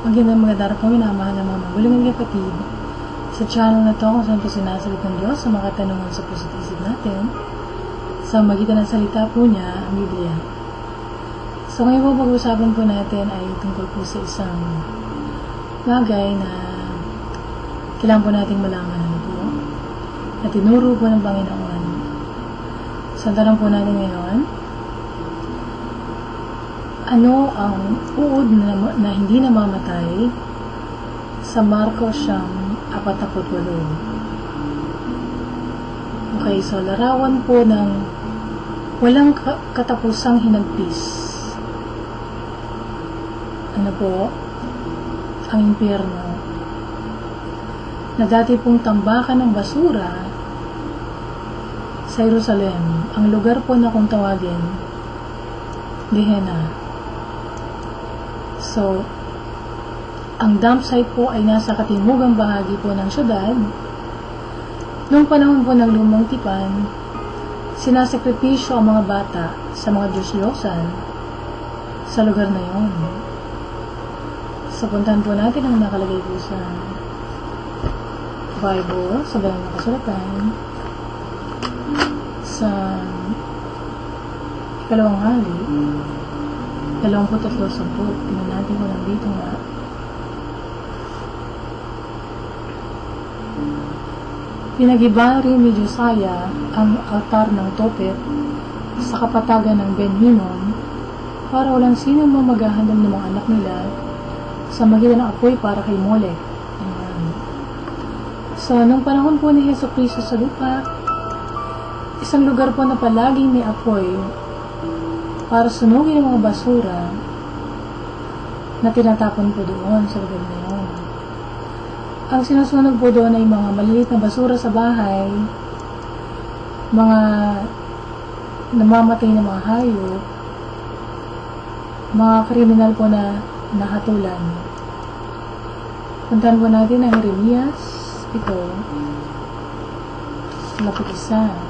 Magandang magandang araw kami na mahal ng mga magulang at kapatid. Sa channel na to kung saan po sinasagot ng Diyos sa mga katanungan sa puso't isip natin sa magitan ng salita po niya, ang Biblia. So ngayon po pag-usapan po natin ay tungkol po sa isang bagay na kailangan po nating malaman ano po na tinuro po ng Panginoon. Ang tanong po natin ngayon, ano ang uod na, na hindi namamatay sa Marco siyang 48? Okay, so larawan po ng walang ka- katapusang hinagpis. Ano po? Ang impyerno. Na dati pong tambakan ng basura sa Jerusalem. Ang lugar po na kung tawagin, Gehenna. So, ang dump site po ay nasa katimugang bahagi po ng syudad. Noong panahon po ng lumang tipan, sinasakripisyo ang mga bata sa mga Diyos-Diyosan sa lugar na yon. So, puntahan po natin ang nakalagay po sa Bible, sa banal na kasulatan, sa ikalawang hali, dalawang po tatlo sampu. Tingnan natin kung nandito nga. Pinagiba ni Josiah ang altar ng Topet sa kapatagan ng Ben Hinnom para walang sino mamagahandang ng mga anak nila sa magitan ng apoy para kay Molek. Ayan. So, nung panahon po ni Heso Kristo sa lupa, isang lugar po na palaging may apoy para sunugin ang mga basura na tinatapon po doon sa lugar na yun. Ang sinusunog po doon ay mga maliliit na basura sa bahay, mga namamatay na mga hayop, mga kriminal po na nahatulan. Puntahan po natin ang Jeremias, ito, lapit isa.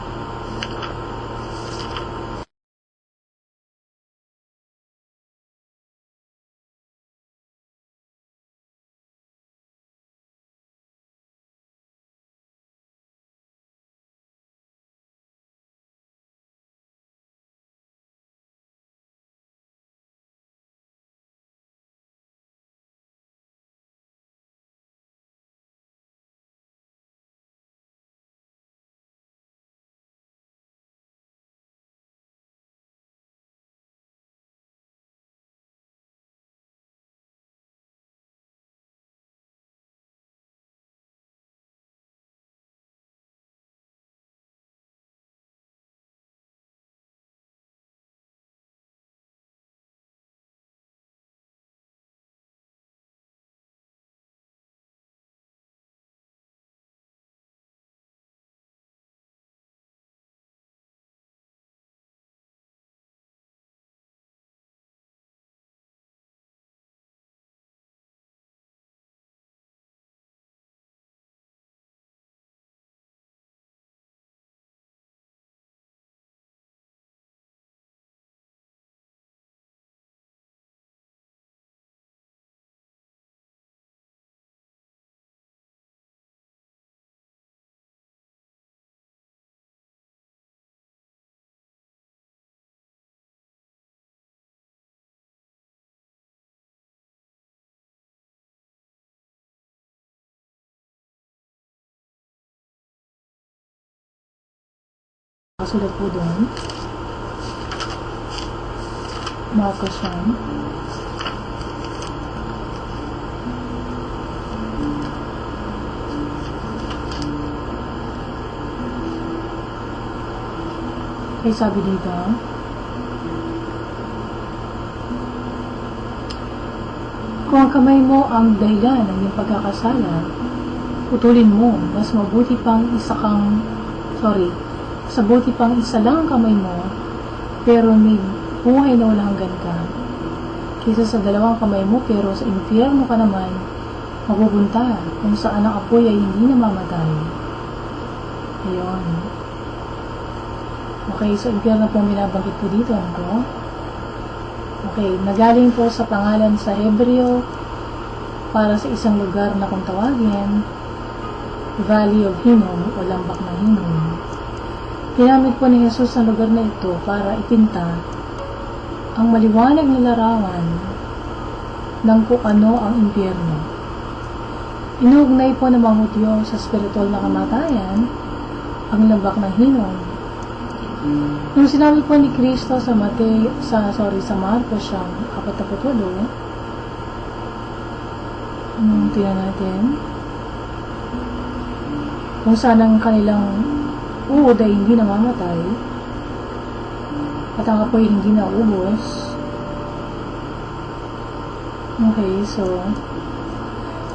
Kasulat po doon. Marcos yan. Kaya sabi dito, kung ang kamay mo ang dahilan ng iyong pagkakasala, putulin mo, mas mabuti pang isa kang, sorry, sa buti pang isa lang ang kamay mo, pero may buhay na walang hanggan ka. Kaysa sa dalawang kamay mo, pero sa impyerno ka naman, mapupunta kung saan ang apoy ay hindi namamatay. Ayun. Okay, so impyerno po ang binabanggit po dito. Ano? Okay, nagaling po sa pangalan sa Hebreo para sa isang lugar na kung tawagin Valley of Hinnom o Lambak ng Hinnom. Ginamit po ni Jesus ang lugar na ito para ipinta ang maliwanag na larawan ng kung ano ang impyerno. Inuugnay po ng mga Hudyo sa spiritual na kamatayan ang lambak ng Hinnom. Nung sinabi po ni Kristo sa Mate, sa sorry sa Marcos siyang 48, um, tingnan natin kung saan ang kanilang uod ay hindi namamatay at ang apoy hindi naubos. Okay, so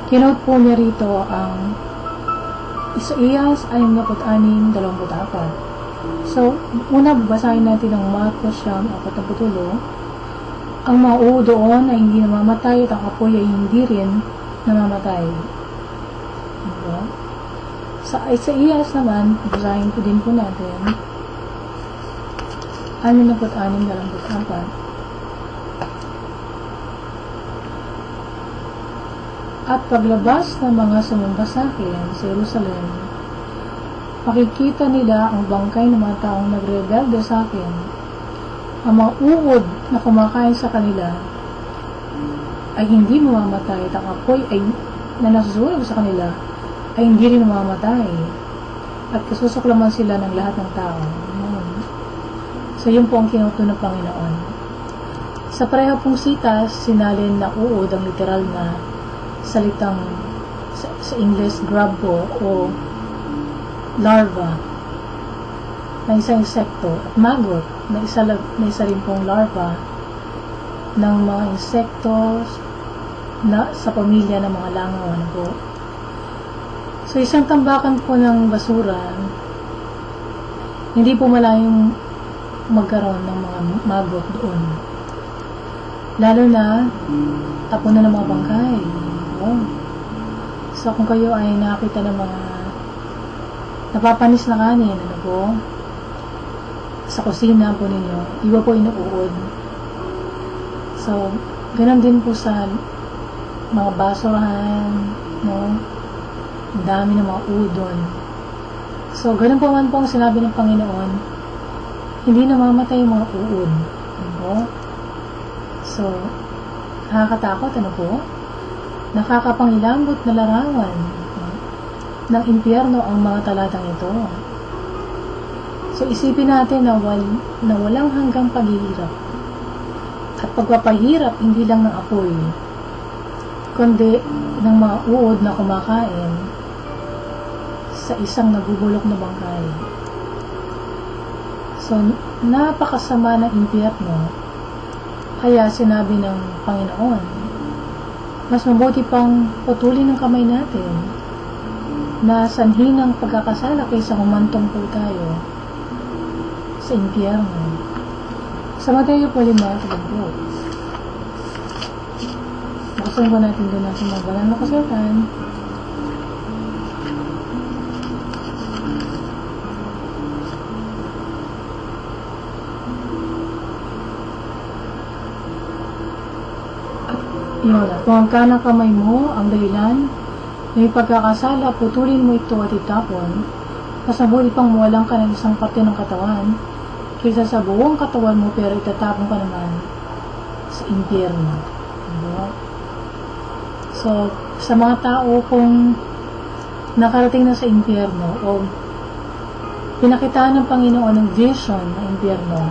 kinote po niya rito ang Isaías 66, 24. So, una babasahin natin ang Marcos siyang 40. Ang mga uod doon ay hindi namamatay at ang apoy ay hindi rin namamatay. Diba? Sa Isaías naman, basahin ko din po natin. 66, 24. At paglabas ng mga sumamba sa akin sa Jerusalem, makikita nila ang bangkay ng mga taong nagrebelde sa akin. Ang mga uod na kumakain sa kanila ay hindi mamamatay at ang apoy ay na nasusunog sa kanila ay hindi rin mamamatay at kasusuklaman sila ng lahat ng tao. Amen. So, yun po ang kinuto ng Panginoon. Sa pareha pong sitas, sinalin na uod ang literal na salitang sa, sa English grabo o larva na isang insekto at maggot na isa, na isa rin pong larva ng mga insekto na sa pamilya ng mga langaw ano po. So isang tambakan po ng basura hindi po malayong magkaroon ng mga maggot doon. Lalo na tapon na ng mga bangkay. Oh. So, kung kayo ay nakita ng mga napapanis na kanin, ano po, sa kusina po ninyo, iba po inuuod. So, ganun din po sa mga basurahan, no? Ang dami ng mga udon. So, ganun po man po ang sinabi ng Panginoon, hindi namamatay yung mga uod. Ano po? So, nakakatakot, ano po? nakakapangilambot na larawan ng impyerno ang mga talatang ito. So isipin natin na, wal, na walang hanggang paghihirap. At pagpapahirap hindi lang ng apoy, kundi ng mga uod na kumakain sa isang nagugulok na bangkay. So, napakasama ng impyerno, kaya sinabi ng Panginoon, mas mabuti pang putulin ng kamay natin na sanhi ng pagkakasala kaysa humantong po tayo sa impyerno. Sa Mateo po lima, tagbog. Buksan po natin doon natin mga banal na kasultan. At kung ang kanang kamay mo ang dahilan, may pagkakasala, putulin mo ito at itapon, mas mabuti pang mawalang ka ng isang parte ng katawan, kaysa sa buong katawan mo pero itatapon ka naman sa impyerno. Diba? So, sa mga tao kung nakarating na sa impyerno o pinakitaan ng Panginoon ng vision ng impyerno,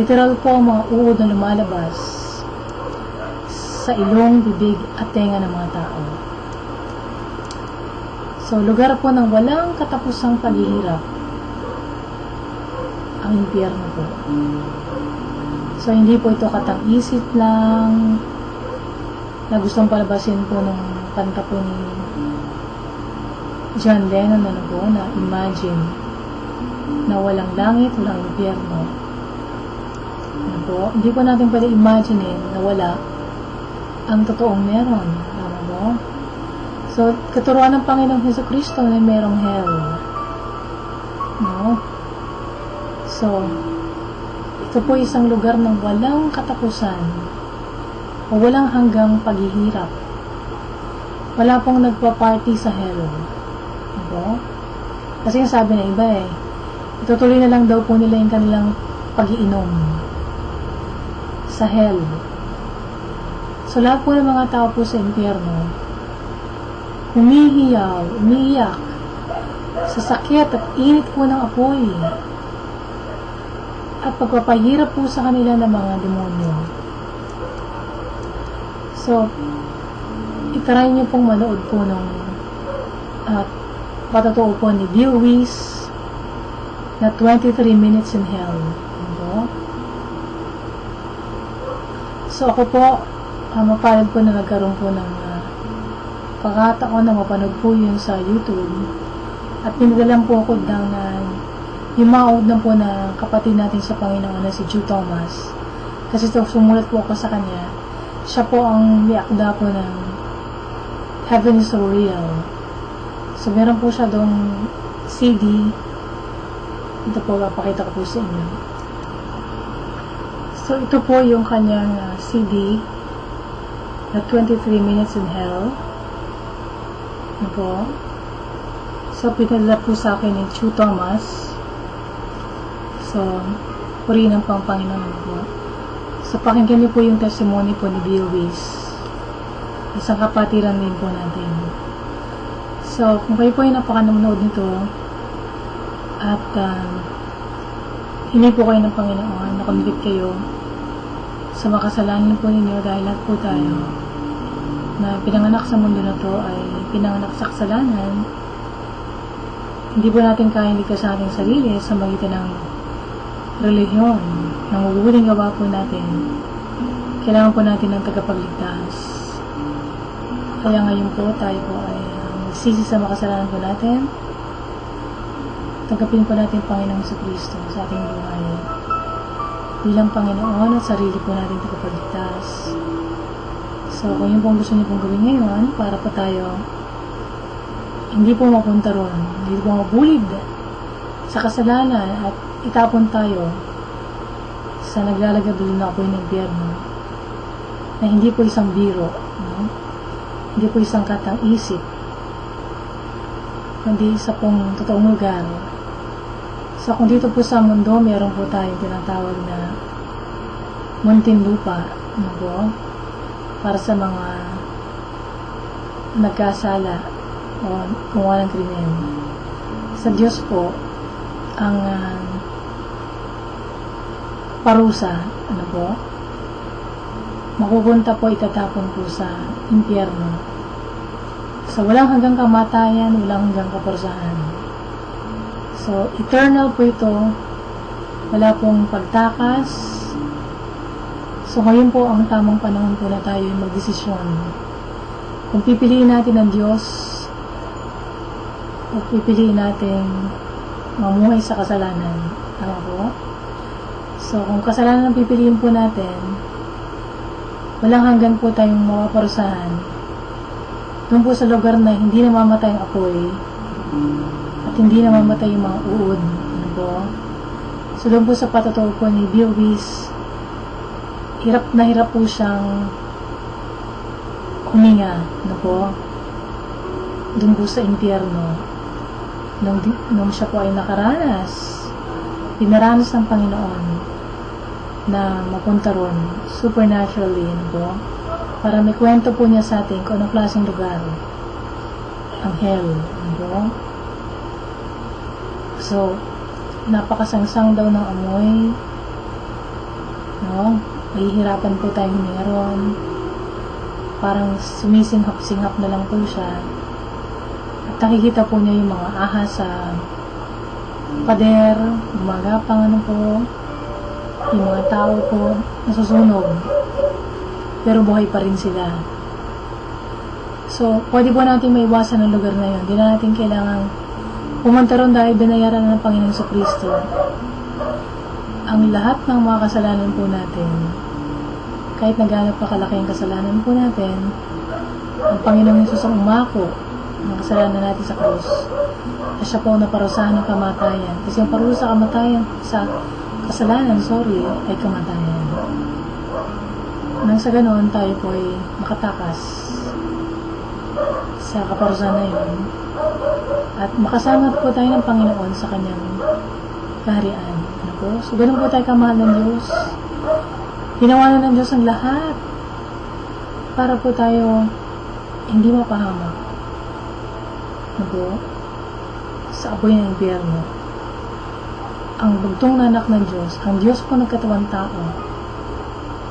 literal po ang mga uod na lumalabas sa ilong, bibig at tenga ng mga tao. So, lugar po ng walang katapusang paghihirap ang impyerno po. So, hindi po ito katang-isip lang na gustong palabasin po ng kanta po ni John Lennon na po na imagine na walang langit, walang impyerno. Ano po? Hindi po natin pwede imagine na wala ang totoong meron. Tama mo? So, katuruan ng Panginoong Heso Kristo na merong hell. No? So, ito po isang lugar ng walang katapusan o walang hanggang paghihirap wala pong nagpa-party sa hell. Diba? Kasi yung sabi na iba eh, itutuloy na lang daw po nila yung kanilang pag-iinom sa hell. So, lahat po ng mga tao po sa impyerno, humihiyaw, umiiyak, sa sakit at init po ng apoy, at pagpapahirap po sa kanila ng mga demonyo. So, itry niyo pong manood po ng at patotoo po ni Bill Weiss na 23 Minutes in Hell. Ano? So, ako po, uh, mapalad po na nagkaroon po ng uh, pagkataon na mapanood po yun sa YouTube. At pinadalan po ako ng uh, yung maod na po na kapatid natin sa Panginoon na si Jude Thomas. Kasi so, sumulat po ako sa kanya. Siya po ang liakda po ng Heaven is real. So, meron po siya dong CD. Ito po, papakita ko po sa inyo. So, ito po yung kanyang uh, CD na 23 Minutes in Hell. Ito po. So, pinadala po sa akin ni Chu Thomas. So, puri ng Panginoon po. So, pakinggan niyo po yung testimony po ni Bill Weiss. Isang kapatiran din po natin. So, kung kayo po ay napakanonood nito, at uh, hindi po kayo ng Panginoon, nakonvict kayo sa makasalanan po ninyo dahil lahat po tayo na pinanganak sa mundo na to ay pinanganak sa kasalanan, hindi po natin kaya ligtas sa ating sarili sa magitan ng relihiyon, ng mabubuting gawa po natin. Kailangan po natin ng tagapagligtas. Kaya ngayon po tayo po ay magsisi sa makasalanan po natin. Tanggapin po natin Panginoong sa Kristo sa ating buhay. Bilang Panginoon at sarili po natin tagapagligtas. So, kung yun po gusto niyo pong gawin ngayon, para po tayo hindi po mapunta ron, hindi po mabulid sa kasalanan at itapon tayo sa naglalagabili na apoy ng biyerno na hindi po isang biro, no? hindi po isang katang isip, kundi isa pong totoong lugar. So, kung dito po sa mundo, meron po tayong tinatawag na muntin lupa, ano po, para sa mga nagkasala o gumawa ng krimen. Sa Diyos po, ang uh, parusa, ano po, makukunta po itatapon po sa impyerno. So, walang hanggang kamatayan, walang hanggang kaporsahan. So, eternal po ito. Wala pong pagtakas. So, ngayon po ang tamang panahon po na tayo magdesisyon. Kung pipiliin natin ang Diyos, o pipiliin natin mamuhay sa kasalanan. Tama po? So, kung kasalanan ang pipiliin po natin, walang hanggan po tayong mapaparusahan. Doon po sa lugar na hindi namamatay ang apoy at hindi namamatay yung mga uod. Ano po? So, doon po sa patotoo po ni Bill Weiss, hirap na hirap po siyang huminga. Ano po? Doon po sa impyerno. Nung, nung siya po ay nakaranas, pinaranas ng Panginoon na mapunta ron supernaturally, ano po? Para may kwento po niya sa atin kung anong klaseng lugar ang hell, ano po? So, napakasangsang daw ng amoy, no? Mahihirapan po tayong meron. Parang sumisinghap-singhap na lang po siya. At nakikita po niya yung mga ahas sa pader, gumagapang ano po, yung mga tao po nasusunog. Pero buhay pa rin sila. So, pwede po natin maiwasan ang lugar na yun. Hindi na natin kailangan pumunta ron dahil binayaran na ng Panginoon sa Kristo. Ang lahat ng mga kasalanan po natin, kahit naghanap pa kalaki ang kasalanan po natin, ang Panginoong Yesus ang umako ng kasalanan natin sa krus. At siya po ang naparusahan ng kamatayan. Kasi ang parusa sa kamatayan sa kasalanan, sorry, ay kamatayan. Nang sa ganoon, tayo po ay makatakas. sa kaparusahan na yun. At makasama po tayo ng Panginoon sa kanyang kaharian. So, ganun po tayo kamahal ng Diyos. Ginawa na ng Diyos ang lahat para po tayo hindi mapahamak. Ano? Sa apoy ng impyerno. Ang bugtong na anak ng Diyos, ang Diyos po nagkatawang tao,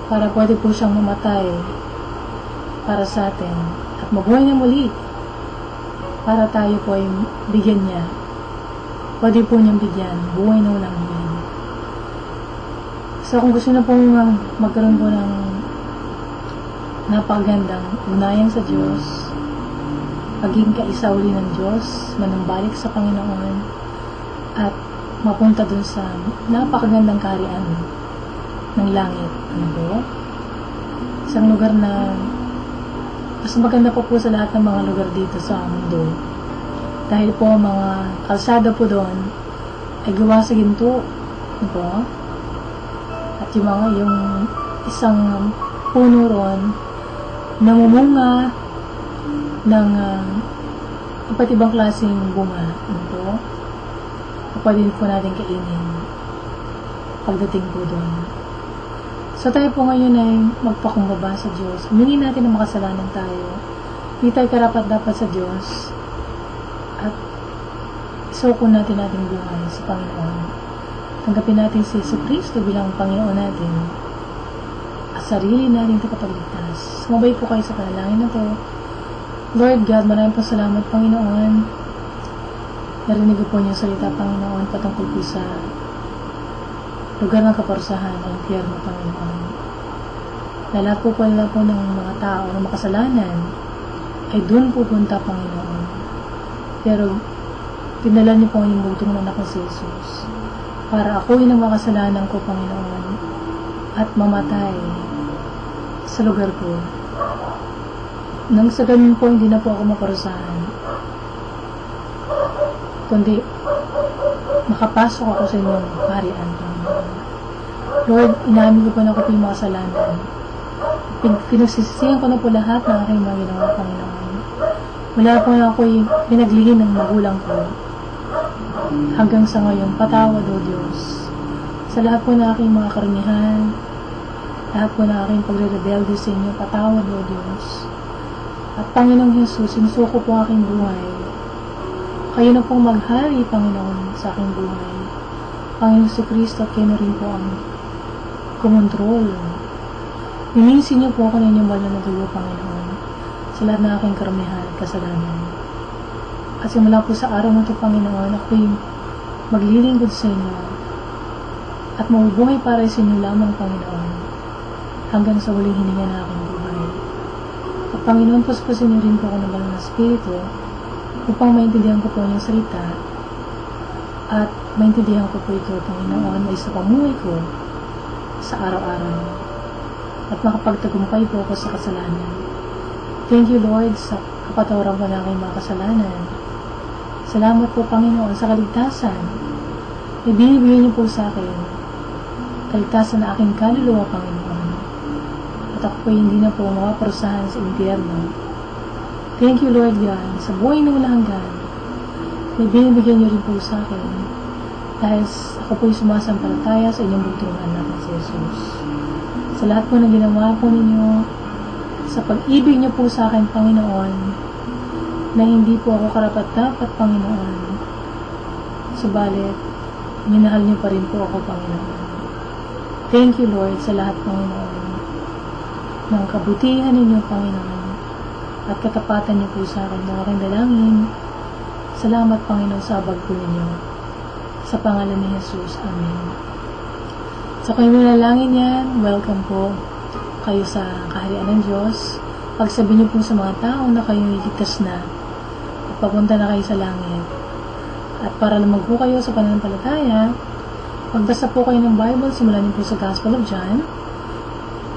para pwede po siyang mamatay para sa atin at mabuhay na muli para tayo po ay bigyan niya. Pwede po niyang bigyan, buhay na walang hanggan. So kung gusto na pong magkaroon po ng napakagandang unayan sa Diyos, maging kaisa uli ng Diyos, manumbalik sa Panginoon, at mapunta dun sa napakagandang karian ng langit. Ano po? Isang lugar na mas maganda pa po sa lahat ng mga lugar dito sa mundo. Dahil po mga kalsada po doon ay gawa sa ginto. Ano po? At yung mga yung isang puno ron namumunga ng uh, iba't ibang klaseng bunga. Po? Pwede po natin kainin pagdating po doon. So tayo po ngayon ay magpakumbaba sa Diyos. Humingi natin ng makasalanan tayo. Hindi tayo karapat dapat sa Diyos. At isuko natin natin buhay sa Panginoon. Tanggapin natin si Yesu Cristo bilang Panginoon natin at sarili natin tagapagligtas. Sumabay po kayo sa panalangin na to. Lord God, maraming po salamat Panginoon. Narinig po niyo salita Panginoon patungkol po sa lugar ng kaparusahan o impyerno, Panginoon. Na lahat po pala po ng mga tao na makasalanan ay doon pupunta, Panginoon. Pero, pinala niyo po yung bugtong ng anak ni si Jesus para ako yung makasalanan ko, Panginoon, at mamatay sa lugar ko. Nang sa ganun po, hindi na po ako maparusahan. Kundi, makapasok ako sa inyong harian, Panginoon. Lord, inamin ko po na ako po yung mga kasalanan. Pinagsisisihan ko na po lahat ng aking mga ginawa, Panginoon. Wala po na ako yung pinaglihin ng magulang ko. Hanggang sa ngayon, patawad o Diyos. Sa lahat po na aking mga karamihan, lahat po na aking pagre-rebelde sa inyo, patawad o Diyos. At Panginoong Jesus, sinusuko po aking buhay kayo na pong maghari, Panginoon, sa aking buhay. Panginoon si Kristo kayo na rin po ang kumontrol. Linisin niyo po ako ng inyong banal na dugo, Panginoon, sa lahat ng aking karamihan at kasalanan. At simula po sa araw na ito, Panginoon, ako'y maglilingkod sa inyo at mabubuhay para sa inyo lamang, Panginoon, hanggang sa huling hininga na aking buhay. At Panginoon, puspusin niyo rin po ako ng banal na Espiritu upang maintindihan ko po yung salita at maintindihan ko po ito, Panginoon, ay sa pamuhay ko sa araw-araw at makapagtagumpay po ako sa kasalanan. Thank you, Lord, sa kapatawaran ko na aking mga kasalanan. Salamat po, Panginoon, sa kaligtasan. Ibinibigay niyo po sa akin kaligtasan na aking kaluluwa, Panginoon. At ako po hindi na po mapaparusahan sa impyerno Thank you, Lord God, sa buhay na wala hanggan na binibigyan niyo rin po sa akin dahil ako po'y sumasampalataya sa inyong bugtungan natin si Jesus. Sa lahat po na ginawa po ninyo, sa pag-ibig niyo po sa akin, Panginoon, na hindi po ako karapat-dapat, Panginoon. Subalit, minahal niyo pa rin po ako, Panginoon. Thank you, Lord, sa lahat, Panginoon, ng kabutihan ninyo, Panginoon at katapatan niyo po sa akin ng aking dalangin. Salamat, Panginoon, sa abag po ninyo. Sa pangalan ni Jesus. Amen. Sa kayo nilalangin yan, welcome po kayo sa kaharian ng Diyos. Pagsabi niyo po sa mga tao na kayo iligtas na papunta na kayo sa langit. At para lumag po kayo sa pananampalataya, magbasa po kayo ng Bible, simulan niyo po sa Gospel of John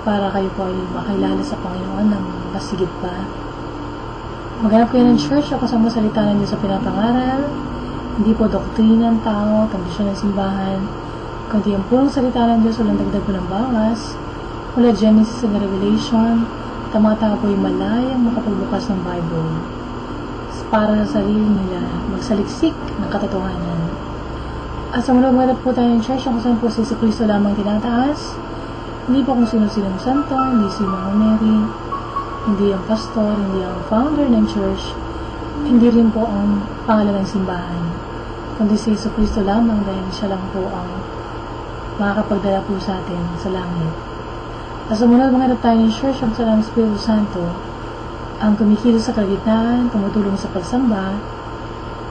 para kayo po ay makilala sa Panginoon ng masigit pa. Maghanap kayo ng church o kasama salita ng Diyos sa pinapangaral, hindi po doktrina ng tao, tradisyon ng simbahan, kundi ang purong salita ng Diyos walang dagdag walang bawas, mula Genesis and Revelation, at ang mga tao po ay malayang makapagbukas ng Bible para sa sarili nila magsaliksik ng katotohanan. At sa mula mga po tayo ng church kung saan po si Jesus Cristo lamang tinataas, hindi po kung sino-sinong santo, hindi si Mama Mary, hindi ang pastor, hindi ang founder ng church, hindi rin po ang pangalan ng simbahan, kundi si Jesus Cristo lamang dahil siya lang po ang makakapagdala po sa atin sa langit. At sumunod mga tayo ng church ang salang Espiritu Santo, ang kumikilos sa kalagitnaan, tumutulong sa pagsamba,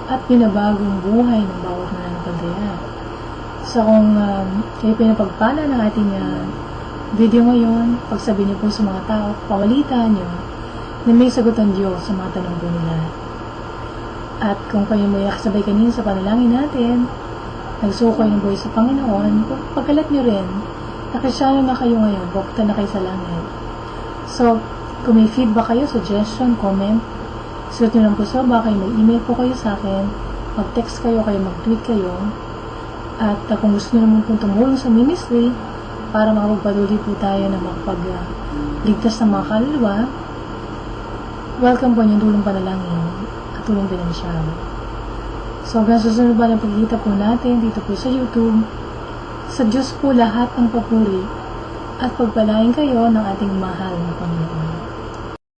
at pinabagong buhay ng bawat mananampalataya. So kung um, kayo pinapagpala ng ating uh, video ngayon, pagsabi niyo po sa mga tao, pamalitan niyo na may sagot ang Diyos sa mga tanong po nila. At kung kayo may kasabay kanina sa panalangin natin, nagsuko kayo ng buhay sa Panginoon, pagkalat niyo rin na krisyano na kayo ngayon, bukta na kayo sa langit. So, kung may feedback kayo, suggestion, comment, sulat nyo lang po sa baba, kayo mag-email po kayo sa akin, mag-text kayo, kayo mag-tweet kayo, at uh, kung gusto nyo naman pong tumulong sa ministry, para makapagpatuloy po tayo na makapagligtas ng mga kaluluwa, welcome po niyong tulong panalangin at tulong pinansyal. So, hanggang susunod ba ng pagkikita po natin dito po sa YouTube, sa Diyos po lahat ng papuri at pagpalain kayo ng ating mahal na Panginoon.